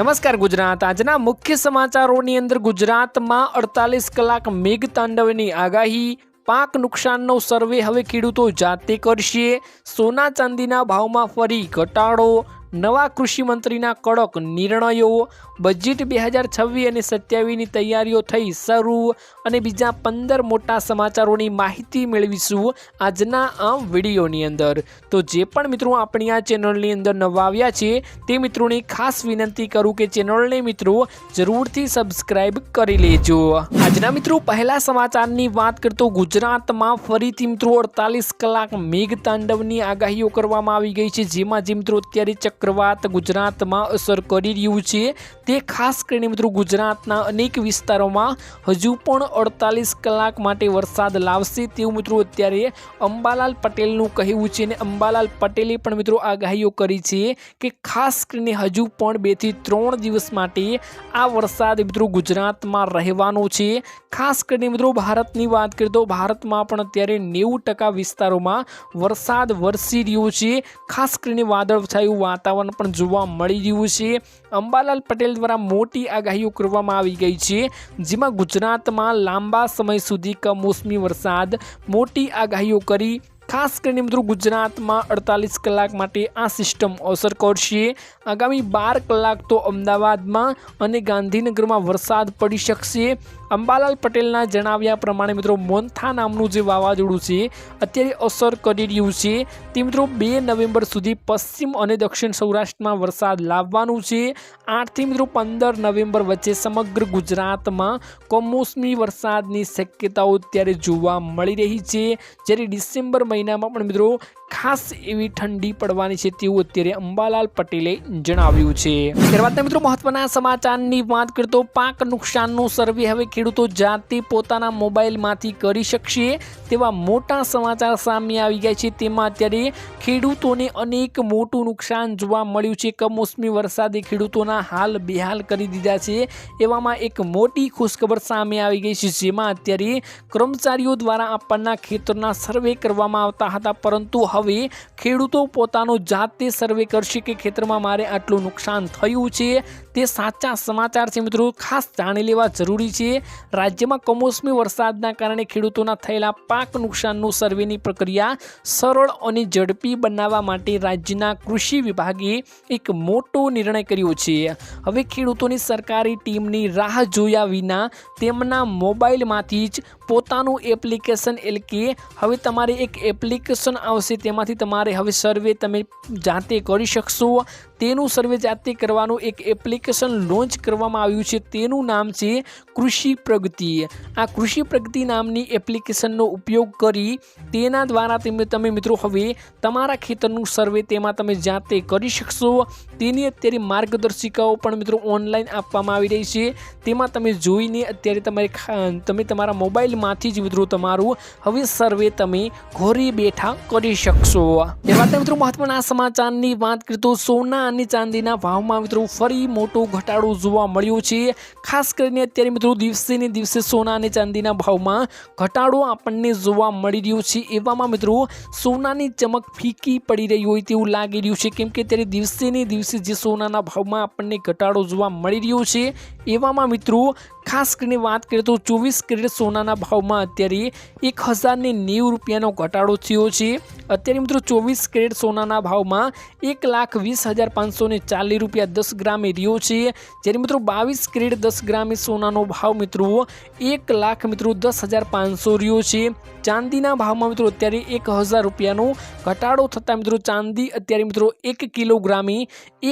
નમસ્કાર ગુજરાત. આજના મુખ્ય સમાચારોની અંદર ગુજરાતમાં અડતાલીસ કલાક મેઘ તાંડવની આગાહી, પાક નુકસાનનો સર્વે, હવે ખેડૂતો જાતે કરશે. સોના ચાંદીના ભાવમાં ફરી ઘટાડો નવા કૃષિ મંત્રીના કડક નિર્ણયો બજેટ બે હજાર છવ્વીસ અને સત્યાવીસની તૈયારીઓ થઈ શરૂ અને બીજા પંદર મોટા સમાચારોની માહિતી મેળવીશું આજના આ વિડીયોની અંદર. તો જે પણ મિત્રો આપણી આ ચેનલની અંદર નવા આવ્યા છે, તે મિત્રોને ખાસ વિનંતી કરું કે ચેનલને મિત્રો જરૂરથી સબસ્ક્રાઇબ કરી લેજો. આજના મિત્રો પહેલા સમાચારની વાત કરતો ગુજરાતમાં ફરીથી મિત્રો અડતાલીસ કલાક મેઘતાંડવની આગાહીઓ કરવામાં આવી ગઈ છે, જેમાં જે મિત્રો અત્યારે ચક્રવાત ગુજરાતમાં અસર કરી રહ્યું છે. તે ખાસ કરીને મિત્રો ગુજરાતના અનેક વિસ્તારોમાં હજુ પણ અડતાલીસ કલાક માટે વરસાદ લાવશે તેવું મિત્રો અત્યારે અંબાલાલ પટેલનું કહેવું છે. અને અંબાલાલ પટેલે પણ મિત્રો આગાહીઓ કરી છે કે ખાસ કરીને હજુ પણ બેથી ત્રણ દિવસ માટે આ વરસાદ મિત્રો ગુજરાતમાં રહેવાનો છે. ખાસ કરીને મિત્રો ભારતની વાત કરીએ તો ભારતમાં પણ અત્યારે નેવું ટકા વિસ્તારોમાં વરસાદ વરસી રહ્યો છે. ખાસ કરીને વાદળછાયું વાતાવરણ પણ જોવા મળી રહ્યું છે. અંબાલાલ પટેલ દ્વારા મોટી આગાહીઓ કરવામાં આવી ગઈ છે. જેમાં ગુજરાતમાં લાંબા સમય સુધી કમોસમી વરસાદ, મોટી આગાહીઓ કરી, ખાસ કરીને મિત્રો ગુજરાતમાં અડતાલીસ કલાક માટે આ સિસ્ટમ અસર કરશે. આગામી બાર કલાક તો અમદાવાદમાં અને ગાંધીનગરમાં વરસાદ પડી શકશે. અંબાલાલ પટેલના જણાવ્યા પ્રમાણે મિત્રો મોન્થા નામનું જે વાવાઝોડું છે, અત્યારે અસર કરી રહ્યું છે. તે મિત્રો બે નવેમ્બર સુધી પશ્ચિમ અને દક્ષિણ સૌરાષ્ટ્રમાં વરસાદ લાવવાનું છે. આઠથી મિત્રો પંદર નવેમ્બર વચ્ચે સમગ્ર ગુજરાતમાં કમોસમી વરસાદની શક્યતાઓ અત્યારે જોવા મળી રહી છે. જ્યારે ડિસેમ્બર મહિનામાં પણ મિત્રો ખાસ એવી ઠંડી પડવાની છે તેવું અત્યારે અંબાલાલ પટેલે જણાવ્યું છે. ત્યારબાદ મિત્રો મહત્વના સમાચારની વાત કરતો પાક નુકસાનનો સર્વે હવે ખેડૂતો જાતે પોતાના મોબાઈલમાંથી કરી શકશે તેવા મોટા સમાચાર સામે આવી ગયા છે. તેમાં અત્યારે ખેડૂતોને અનેક મોટું નુકસાન જોવા મળ્યું છે. કમોસમી વરસાદે ખેડૂતોના હાલ બેહાલ કરી દીધા છે. એવામાં એક મોટી ખુશખબર સામે આવી ગઈ છે. જેમાં અત્યારે કર્મચારીઓ દ્વારા આપણના ખેતરના સર્વે કરવામાં આવતા હતા. પરંતુ હવે ખેડૂતો પોતાનો જાતે સર્વે કરશે કે ખેતરમાં મારે આટલું નુકસાન થયું છે તે સાચા સમાચાર છે મિત્રો ખાસ જાણી લેવા જરૂરી છે. રાજ્યમાં કમોસમી વરસાદના કારણે ખેડૂતોના થયેલા પાક નુકસાનનું સર્વેની પ્રક્રિયા સરળ અને ઝડપી બનાવવા માટે રાજ્યના કૃષિ વિભાગે એક મોટો નિર્ણય કર્યો છે. હવે ખેડૂતોની સરકારી ટીમની રાહ જોયા વિના તેમના મોબાઈલમાંથી જ પોતાનું એપ્લિકેશન એટલે કે હવે તમારે એક એપ્લિકેશન આવશે તેમાંથી તમારે હવે સર્વે તમે જાતે કરી શકશો. તેનું સર્વે જાતે કરવાનું એક એપ્લિકેશન લોન્ચ કરવામાં આવ્યું છે. તેનું નામ છે કૃષિ પ્રગતિ. આ કૃષિ પ્રગતિ નામની એપ્લિકેશનનો ઉપયોગ કરી તેના દ્વારા તમે તમે મિત્રો હવે તમારા ખેતરનું સર્વે તેમાં તમે જાતે કરી શકશો. તેની અત્યારે માર્ગદર્શિકાઓ પણ મિત્રો ઓનલાઈન આપવામાં આવી રહી છે. તેમાં તમે જોઈને અત્યારે તમારે તમે તમારા મોબાઈલમાંથી જ મિત્રો તમારું હવે સર્વે તમે ઘરે બેઠા કરી શકશો. ત્યારબાદ મિત્રો મહત્વના સમાચારની વાત કરીએ તો સોના અને ચાંદીના ભાવમાં મિત્રો ફરી મોટો ઘટાડો જોવા મળ્યો છે. ખાસ કરીને અત્યારે મિત્રો દિવસે ને દિવસે સોના અને ચાંદીના ભાવમાં ઘટાડો આપણને જોવા મળી રહ્યો છે. એવામાં મિત્રો સોનાની ચમક ફીકી પડી રહી હોય તેવું લાગી રહ્યું છે. કેમ કે અત્યારે દિવસે ને દિવસે જે સોનાના ભાવમાં આપણને ઘટાડો જોવા મળી રહ્યો છે. એવામાં મિત્રો ખાસ કરીને વાત કરીએ તો ચોવીસ કેરેટ સોનાના ભાવમાં અત્યારે એક હજારને નેવું રૂપિયાનો ઘટાડો થયો છે. અત્યારે મિત્રો ચોવીસ કેરેટ સોનાના ભાવમાં એક લાખ વીસ હજાર પાંચસો ને ચાલીસ રૂપિયા દસ ગ્રામે રહ્યો છે. જ્યારે મિત્રો બાવીસ કેરેટ દસ ગ્રામે સોનાનો ભાવ મિત્રો એક લાખ મિત્રો દસ હજાર પાંચસો રહ્યો છે. ચાંદીના ભાવમાં મિત્રો અત્યારે એક હજાર રૂપિયાનો ઘટાડો થતાં મિત્રો ચાંદી અત્યારે મિત્રો એક કિલોગ્રામે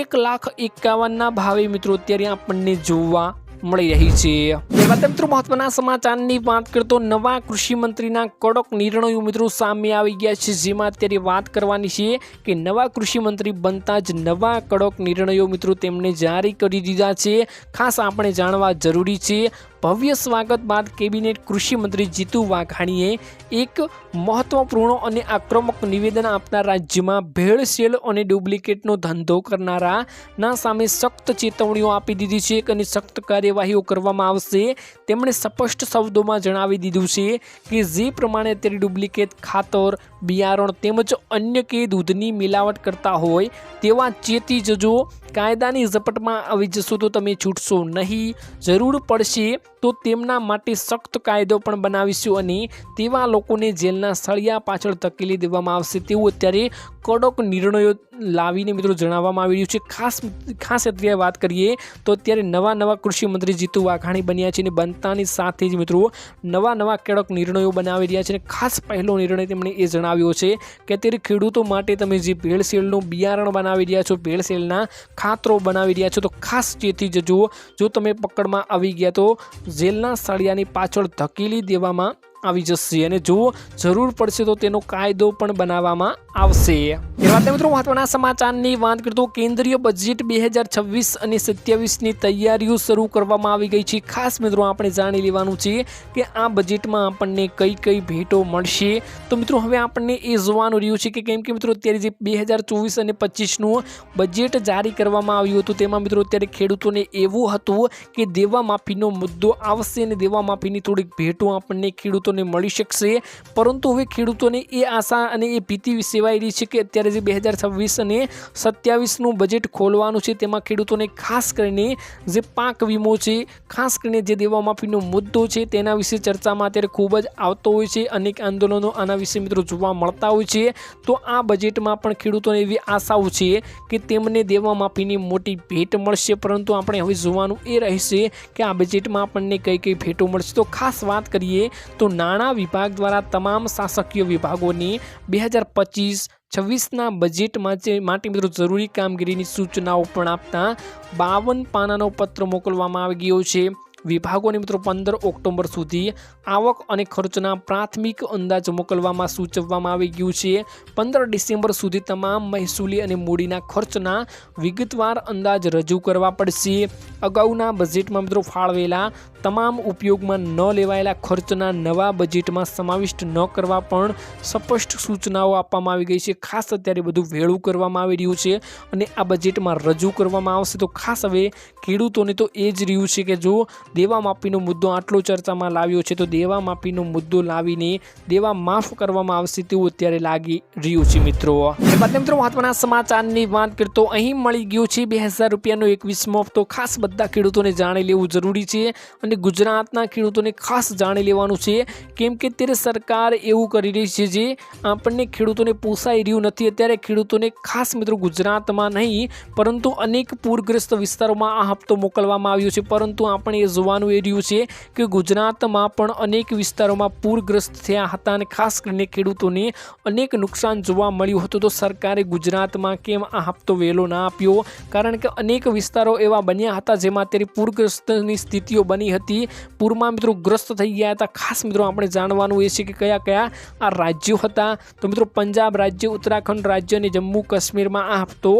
એક લાખ એકાવનના ભાવે મિત્રો અત્યારે આપણને જોવા મળી રહી છે. ત્યારબાદ મિત્રો મહત્વના સમાચારની વાત કરતો નવા કૃષિ મંત્રીના કડક નિર્ણયો મિત્રો સામે આવી ગયા છે. જેમાં અત્યારે વાત કરવાની છે કે નવા કૃષિ મંત્રી બનતા જ નવા કડક નિર્ણયો મિત્રો તેમણે જારી કરી દીધા છે. ખાસ આપણે જાણવા જરૂરી છે ભવ્ય સ્વાગત બાદ કેબિનેટ કૃષિ મંત્રી જીતુ વાઘાણીએ એક મહત્વપૂર્ણ અને આક્રમક નિવેદન આપતા રાજ્યમાં ભેળસેળ અને ડુપ્લિકેટનો ધંધો કરનારાના સામે સખ્ત ચેતવણીઓ આપી દીધી છે અને સખ્ત કાર્યવાહીઓ કરવામાં આવશે. તેમણે સ્પષ્ટ શબ્દોમાં જણાવી દીધું છે કે જે પ્રમાણે અત્યારે ડુપ્લિકેટ ખાતર, બિયારણ તેમજ અન્ય કે દૂધની મિલાવટ કરતા હોય તેવા ચેતી જજો. કાયદાની ઝપટમાં આવી જશો તો તમે છૂટશો નહીં. જરૂર પડશે તો તેમના માટે સખ્ત કાયદો પણ બનાવીશું અને તેવા લોકોને જેલના સળિયા પાછળ ધકેલી દેવામાં આવશે. તેવું અત્યારે કડક નિર્ણયો લાવીને મિત્રો જણાવવામાં આવી રહ્યું છે. ખાસ ખાસ અત્યારે વાત કરીએ તો અત્યારે નવા નવા કૃષિ મંત્રી જીતુ વાઘાણી બન્યા છે અને બનતાની સાથે જ મિત્રો નવા નવા કડક નિર્ણયો બનાવી રહ્યા છે અને ખાસ પહેલો નિર્ણય તેમણે એ જણાવ્યો છે કે અત્યારે ખેડૂતો માટે તમે જે ભેળસેળનું બિયારણ બનાવી રહ્યા છો ભેળસેળના ખાતરો બનાવી રહ્યા છો, તો ખાસ ચેતી જજો જો તમે પકડમાં આવી ગયા તો જેલના સળિયાની પાછળ ધકેલી દેવામાં આવી જશે અને જો જરૂર પડશે તો તેનો કાયદો પણ બનાવવામાં આવશે. વાત મિત્રો મહત્વના સમાચારની વાત કરતો કેન્દ્રીય બજેટ બે હજાર છવ્વીસ અને સત્યાવીસની તૈયારીઓ શરૂ કરવામાં આવી ગઈ છે. ખાસ મિત્રો આપણે જાણી લેવાનું છે કે આ બજેટમાં આપણને કઈ કઈ ભેટો મળશે. તો મિત્રો હવે આપણને એ જોવાનું રહ્યું છે કે કેમ કે મિત્રો અત્યારે જે બે હજાર ચોવીસ અને પચીસનું બજેટ જારી કરવામાં આવ્યું હતું, તેમાં મિત્રો અત્યારે ખેડૂતોને એવું હતું કે દેવા માફીનો મુદ્દો આવશે અને દેવા માફીની થોડીક ભેટો આપણને ખેડૂતોને મળી શકશે. પરંતુ હવે ખેડૂતોને એ આશા અને એ ભીતિ સેવાઈ રહી છે કે અત્યારે જે બે હજાર છવ્વીસ અને સત્યાવીસનું બજેટ ખોલવાનું છે, તેમાં ખેડૂતોને ખાસ કરીને જે પાક વીમો છે, ખાસ કરીને જે દેવા માફીનો મુદ્દો છે, તેના વિશે ચર્ચામાં અત્યારે ખૂબ જ આવતો હોય છે. અનેક આંદોલનો આના વિશે મિત્રો જોવા મળતા હોય છે. તો આ બજેટમાં પણ ખેડૂતોને એવી આશાઓ છે કે તેમને દેવા માફીની મોટી ભેટ મળશે. પરંતુ આપણે હવે જોવાનું એ રહેશે કે આ બજેટમાં આપણને કઈ કઈ ભેટો મળશે. તો ખાસ વાત કરીએ તો નાણાં વિભાગ દ્વારા તમામ શાસકીય વિભાગોની બે હજાર પચીસ છવ્વીસના બજેટમાં જે માટે મિત્રો જરૂરી કામગીરીની સૂચનાઓ પણ આપતા બાવન પાનાનો પત્ર મોકલવામાં આવી ગયો છે. વિભાગોને મિત્રો પંદર ઓક્ટોબર સુધી આવક અને ખર્ચના પ્રાથમિક અંદાજ મોકલવામાં સૂચવવામાં આવી ગયું છે. પંદર ડિસેમ્બર સુધી તમામ મહેસૂલી અને મૂડીના ખર્ચના વિગતવાર અંદાજ રજૂ કરવા પડશે. અગાઉના બજેટમાં મિત્રો ફાળવેલા તમામ ઉપયોગમાં ન લેવાયેલા ખર્ચના નવા બજેટમાં સમાવિષ્ટ ન કરવા પણ સ્પષ્ટ સૂચનાઓ આપવામાં આવી ગઈ છે. ખાસ અત્યારે બધું વેળું કરવામાં આવી રહ્યું છે અને આ બજેટમાં રજૂ કરવામાં આવશે તો ખાસ હવે ખેડૂતોને તો એ જ રહ્યું છે કે જો દેવા માફીનો મુદ્દો આટલો ચર્ચામાં લાવ્યો છે, તો દેવા માફીનો મુદ્દો લાવીને દેવા માફ કરવામાં આવશે તેવું અત્યારે લાગી રહ્યું છે મિત્રો. બાદ મિત્રો, મહત્વના સમાચારની વાત કરતો અહીં મળી ગયો છે બે હજાર રૂપિયાનો એકવીસમો હપ્તો. ખાસ બધા ખેડૂતોને જાણી લેવું જરૂરી છે અને ગુજરાતના ખેડૂતોને ખાસ જાણી લેવાનું છે. કેમ કે અત્યારે સરકાર એવું કરી રહી છે જે આપણને ખેડૂતોને પોસાઈ રહ્યું નથી. અત્યારે ખેડૂતોને ખાસ મિત્રો ગુજરાતમાં નહીં, પરંતુ અનેક પૂરગ્રસ્ત વિસ્તારોમાં આ હપ્તો મોકલવામાં આવ્યો છે. પરંતુ આપણે એ જોવાનું એ રહ્યું છે કે ગુજરાતમાં પણ અનેક વિસ્તારોમાં પૂરગ્રસ્ત થયા હતા અને ખાસ કરીને ખેડૂતોને અનેક નુકસાન જોવા મળ્યું હતું. તો સરકારે ગુજરાતમાં કેમ આ હપ્તો વહેલો ના આપ્યો? કારણ કે અનેક વિસ્તારો એવા બન્યા હતા જેમાં અત્યારે પૂરગ્રસ્તની સ્થિતિઓ બની હતી. પૂરમાં મિત્રો ગ્રસ્ત થઈ ગયા હતા. ખાસ મિત્રો આપણે જાણવાનું એ છે કે કયા કયા આ રાજ્યો હતા. તો મિત્રો પંજાબ રાજ્ય, ઉત્તરાખંડ રાજ્ય અને જમ્મુ કાશ્મીરમાં આ હપ્તો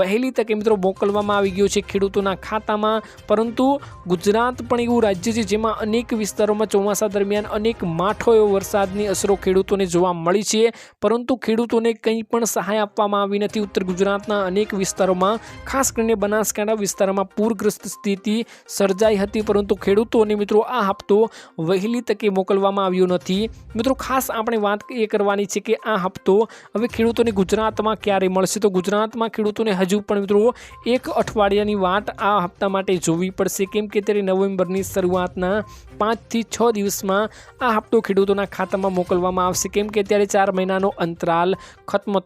વહેલી તકે મિત્રો મોકલવામાં આવી ગયો છે ખેડૂતોના ખાતામાં. પરંતુ ગુજરાત પણ એવું રાજ્ય છે જેમાં અનેક વિસ્તારોમાં ચોમાસા દરમિયાન અનેક માઠો એવો વરસાદની અસરો ખેડૂતોને જોવા મળી છે. પરંતુ ખેડૂતોને કંઈ પણ સહાય આપવામાં આવી નથી. ઉત્તર ગુજરાતના અનેક વિસ્તારોમાં, ખાસ કરીને બનાસકાંઠા વિસ્તારમાં પૂરગ્રસ્ત સ્થિતિ સર્જાઈ હતી. પરંતુ ખેડૂતોને મિત્રો આ હપ્તો વહેલી તકે મોકલવામાં આવ્યો નથી. મિત્રો, ખાસ આપણે વાત એ કરવાની છે કે આ હપ્તો હવે ખેડૂતોને ગુજરાતમાં ક્યારે મળશે? તો ગુજરાતમાં ખેડૂતોને હજુ પણ મિત્રો એક અઠવાડિયાની વાત આ હપ્તા માટે જોવી પડશે. કેમ કે ત્યારે નવેમ્બરની શરૂઆતના પાંચથી છ દિવસમાં આ હપ્તો ખેડૂતોના ખાતામાં મોકલવામાં આવશે. કેમ કે અત્યારે ચાર મહિનાનો અંતરાલ ખત્મ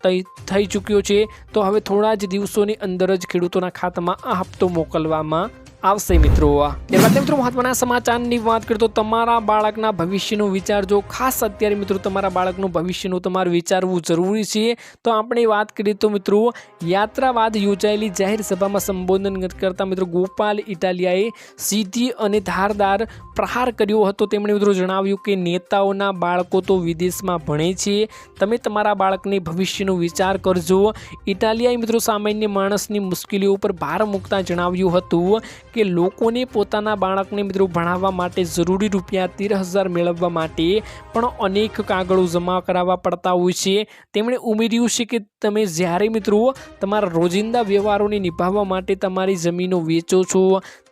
થઈ ચૂક્યો છે. તો હવે થોડા જ દિવસોની અંદર જ ખેડૂતોના ખાતામાં આ હપ્તો મોકલવામાં આવશે મિત્રો. ત્યારબાદ મિત્રો મહત્વના સમાચારની વાત કરીએ તો તમારા બાળકના ભવિષ્યનું વિચારજો ખાસ અત્યારે મિત્રો તમારા બાળકનું ભવિષ્યનું તમારે વિચારવું જરૂરી છે, તો આપણે વાત કરીએ તો મિત્રો યાત્રા બાદ યોજાયેલી જાહેર સભામાં સંબોધન કરતા મિત્રો ગોપાલ ઇટાલિયાએ સીધી અને ધારદાર પ્રહાર કર્યો હતો. તેમણે મિત્રો જણાવ્યું કે નેતાઓના બાળકો તો વિદેશમાં ભણે છે. તમે તમારા બાળકને ભવિષ્યનો વિચાર કરજો. ઇટાલિયાએ મિત્રો સામાન્ય માણસની મુશ્કેલીઓ ઉપર ભાર મૂકતા જણાવ્યું હતું કે લોકોને પોતાના બાળકને મિત્રો ભણાવવા માટે જરૂરી રૂપિયા તેર હજાર મેળવવા માટે પણ અનેક કાગળો જમા કરાવવા પડતા હોય છે. તેમણે ઉમેર્યું છે કે તમે જ્યારે મિત્રો તમારા રોજિંદા વ્યવહારોને નિભાવવા માટે તમારી જમીનો વેચો છો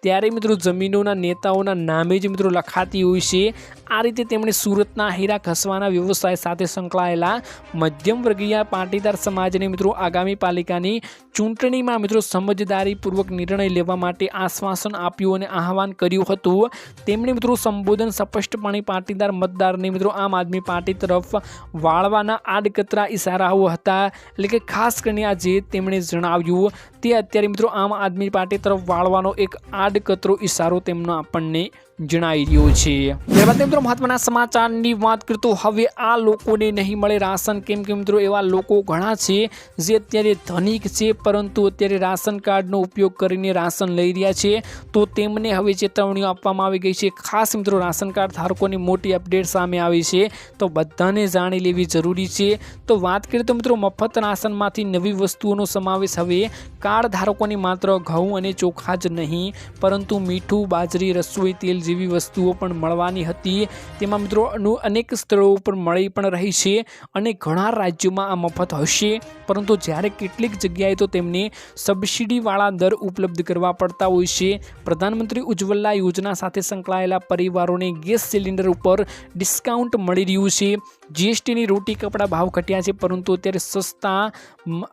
ત્યારે મિત્રો જમીનોના નેતાઓના નામે જ મિત્રો લખાતી હોય છે. આ રીતે તેમણે સુરતના હીરા ઘસવાના વ્યવસાય સાથે સંકળાયેલા મધ્યમ વર્ગીય પાટીદાર સમાજને મિત્રો આગામી પાલિકાની ચૂંટણીમાં મિત્રો સમજદારીપૂર્વક નિર્ણય લેવા માટે આશ્વાસન આપ્યું અને આહવાન કર્યું હતું. તેમણે મિત્રો સંબોધન સ્પષ્ટપણે પાટીદાર મતદારને મિત્રો આમ આદમી પાર્ટી તરફ વાળવાના આડકતરા ઇશારાઓ હતા. એટલે કે ખાસ કરીને આ જે તેમણે જણાવ્યું, તે અત્યારે મિત્રો આમ આદમી પાર્ટી તરફ વાળવાનો એક આડકતરો ઇશારો તેમનો આપણને જણાવી રહ્યો છે. ત્યારબાદ મિત્રો મહત્વના સમાચારની વાત કરતો હવે આ લોકોને નહીં મળે રાશન. કેમ કે મિત્રો એવા લોકો ઘણા છે જે અત્યારે ધનિક છે, પરંતુ અત્યારે રાશન કાર્ડનો ઉપયોગ કરીને રાશન લઈ રહ્યા છે. તો તેમને હવે ચેતવણીઓ આપવામાં આવી ગઈ છે. ખાસ મિત્રો રાશન કાર્ડ ધારકોની મોટી અપડેટ સામે આવી છે. તો બધાને જાણી લેવી જરૂરી છે. તો વાત કરીએ તો મિત્રો મફત રાશનમાંથી નવી વસ્તુઓનો સમાવેશ હવે કાર્ડ ધારકોની માત્ર ઘઉં અને ચોખા જ નહીં, પરંતુ મીઠું, બાજરી, રસોઈ, તેલ જેવી વસ્તુઓ પણ મળવાની હતી. તેમાં મિત્રો અનેક સ્થળો ઉપર મળી પણ રહી છે અને ઘણા રાજ્યોમાં આ મફત હશે. પરંતુ જ્યારે કેટલીક જગ્યાએ તો તેમને સબસિડીવાળા દર ઉપલબ્ધ કરવા પડતા હોય છે. પ્રધાનમંત્રી ઉજ્જવલા યોજના સાથે સંકળાયેલા પરિવારોને ગેસ સિલિન્ડર ઉપર ડિસ્કાઉન્ટ મળી રહ્યું છે. જીએસટીની રોટી કપડાં ભાવ ઘટ્યા છે, પરંતુ અત્યારે સસ્તા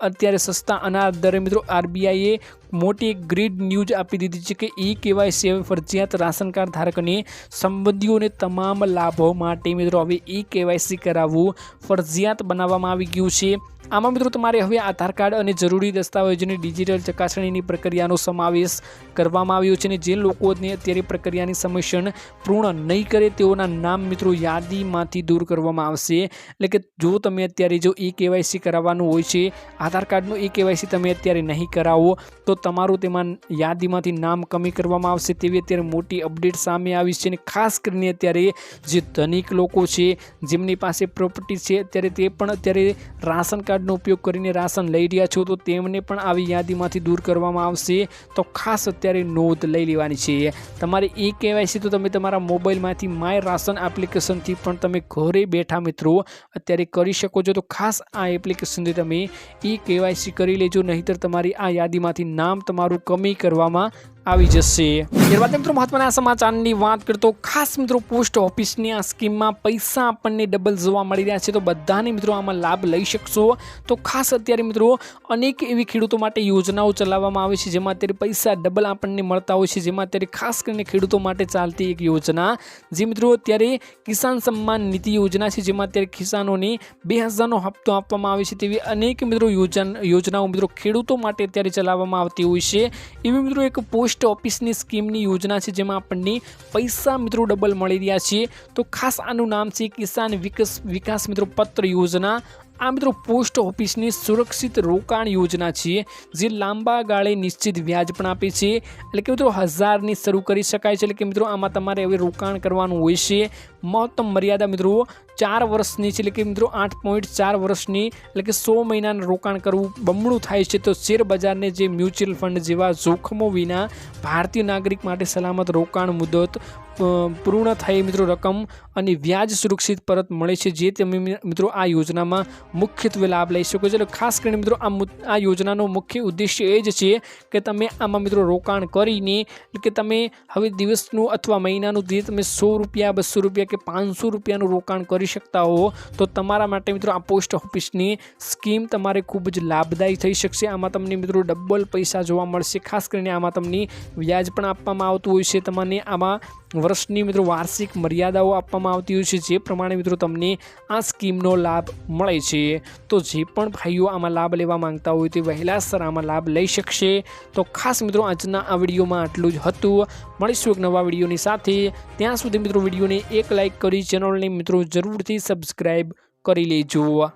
અત્યારે સસ્તા અનાજ દરે મિત્રો આરબીઆઈએ મોટી ગ્રીડ ન્યૂઝ આપી દીધી છે કે ઈ કેવાયસી હવે ફરજિયાત રાશન કાર્ડ ધારકને સંબંધીઓને તમામ લાભો માટે મિત્રો, હવે ઈ કેવાયસી કરાવવું ફરજિયાત બનાવવામાં આવી ગયું છે. આમાં મિત્રો તમારે હવે આધાર કાર્ડ અને જરૂરી દસ્તાવેજોની ડિજિટલ ચકાસણીની પ્રક્રિયાનો સમાવેશ કરવામાં આવ્યો છે અને જે લોકોને અત્યારે પ્રક્રિયાની સમિશન પૂર્ણ નહીં કરે તેઓના નામ મિત્રો યાદીમાંથી દૂર કરવામાં આવશે. એટલે કે જો તમે અત્યારે જો ઈ કેવાયસી કરાવવાનું હોય છે, આધાર કાર્ડનું ઈ કેવાયસી તમે અત્યારે નહીં કરાવો, તો તમારું તેમાં યાદીમાંથી નામ કમી કરવામાં આવશે તેવી અત્યારે મોટી અપડેટ સામે આવી છે અને ખાસ કરીને અત્યારે જે ધનિક લોકો છે, જેમની પાસે પ્રોપર્ટી છે, અત્યારે તે પણ અત્યારે રાશન કાર્ડનો ઉપયોગ કરીને રાશન લઈ રહ્યા છો, તો તેમને પણ આવી યાદીમાંથી દૂર કરવામાં આવશે. તો ખાસ અત્યારે નોંધ લઈ લેવાની છે. તમારે એ કેવાયસી તો તમે તમારા મોબાઈલમાંથી માય રાશન એપ્લિકેશનથી પણ તમે ઘરે બેઠા મિત્રો અત્યારે કરી શકો છો. તો ખાસ આ એપ્લિકેશનથી તમે ઈ કેવાયસી કરી લેજો. નહીંતર તમારી આ યાદીમાંથી નામ તમારું કમી કરવામાં આવી જશે. ત્યારબાદ મિત્રો મહત્વના સમાચારની વાત કરતો ખાસ મિત્રો પોસ્ટ ઓફિસની આ સ્કીમમાં પૈસા આપણને ડબલ જોવા મળી રહ્યા છે, તો બધાને મિત્રો આમાં લાભ લઈ શકશો. તો ખાસ અત્યારે મિત્રો અનેક એવી ખેડૂતો માટે યોજનાઓ ચલાવવામાં આવે છે, જેમાં અત્યારે પૈસા ડબલ આપણને મળતા હોય છે, જેમાં અત્યારે ખાસ કરીને ખેડૂતો માટે ચાલતી એક યોજના. જે મિત્રો અત્યારે કિસાન સન્માન નિધિ યોજના છે, જેમાં અત્યારે કિસાનોને બે હજારનો હપ્તો આપવામાં આવે છે, તેવી અનેક મિત્રો યોજના, યોજનાઓ મિત્રો ખેડૂતો માટે અત્યારે ચલાવવામાં આવતી હોય છે. એવી મિત્રો એક પોસ્ટ ઓફિસની સ્કીમની યોજના છે જેમાં આપણને પૈસા મિત્રો ડબલ મળી રહ્યા છે. તો ખાસ આનું નામ છે કિસાન વિકાસ વિકાસ મિત્રો પત્ર યોજના. આ મિત્રો પોસ્ટ ઓફિસની સુરક્ષિત રોકાણ યોજના છે, જે લાંબા ગાળે નિશ્ચિત વ્યાજ પણ આપે છે. એટલે કે મિત્રો હજારની શરૂ કરી શકાય છે. એટલે કે મિત્રો આમાં તમારે હવે રોકાણ કરવાનું હોય છે. મહત્તમ મર્યાદા મિત્રો ચાર વર્ષની છે. એટલે કે મિત્રો આઠ પોઈન્ટ ચાર વર્ષની, એટલે કે સો મહિનાનું રોકાણ કરવું બમણું થાય છે. તો શેર બજારને જે મ્યુચ્યુઅલ ફંડ જેવા જોખમો વિના ભારતીય નાગરિક માટે સલામત રોકાણ મુદત પૂર્ણ થઈ મિત્રો રકમ અને વ્યાજ સુરક્ષિત પરત મળે છે જે તમે મિત્રો આ યોજનામાં મુખ્યત્વે લાભ લઈ શકો છો. એટલે ખાસ કરીને મિત્રો આ આ યોજનાનો મુખ્ય ઉદ્દેશ્ય એ જ છે કે તમે આમાં મિત્રો રોકાણ કરીને કે તમે હવે દિવસનું અથવા મહિનાનું જે તમે સો રૂપિયા, બસો રૂપિયા કે પાંચસો રૂપિયાનું રોકાણ કરી શકતા હો, તો તમારા માટે મિત્રો આ પોસ્ટ ઓફિસની સ્કીમ તમારે ખૂબ જ લાભદાયી થઈ શકશે. આમાં તમને મિત્રો ડબલ પૈસા જોવા મળશે. ખાસ કરીને આમાં તમને વ્યાજ પણ આપવામાં આવતું હોય છે. તમને આમાં વર્ષની મિત્રો વાર્ષિક મર્યાદાઓ આપવામાં આવતી હોય છે. જે પ્રમાણે મિત્રો તમને આ સ્કીમનો લાભ મળે છે. તો જે પણ ભાઈઓ આમાં લાભ લેવા માંગતા હોય તે વહેલાસર આમાં લાભ લઈ શકશે. તો ખાસ મિત્રો આજના આ વિડીયોમાં આટલું જ હતું. મળીશું એક નવા વિડીયોની સાથે. ત્યાં સુધી મિત્રો વિડીયોને એક લાઇક કરી, ચેનલને મિત્રો જરૂરથી સબસ્ક્રાઈબ કરી લેજો.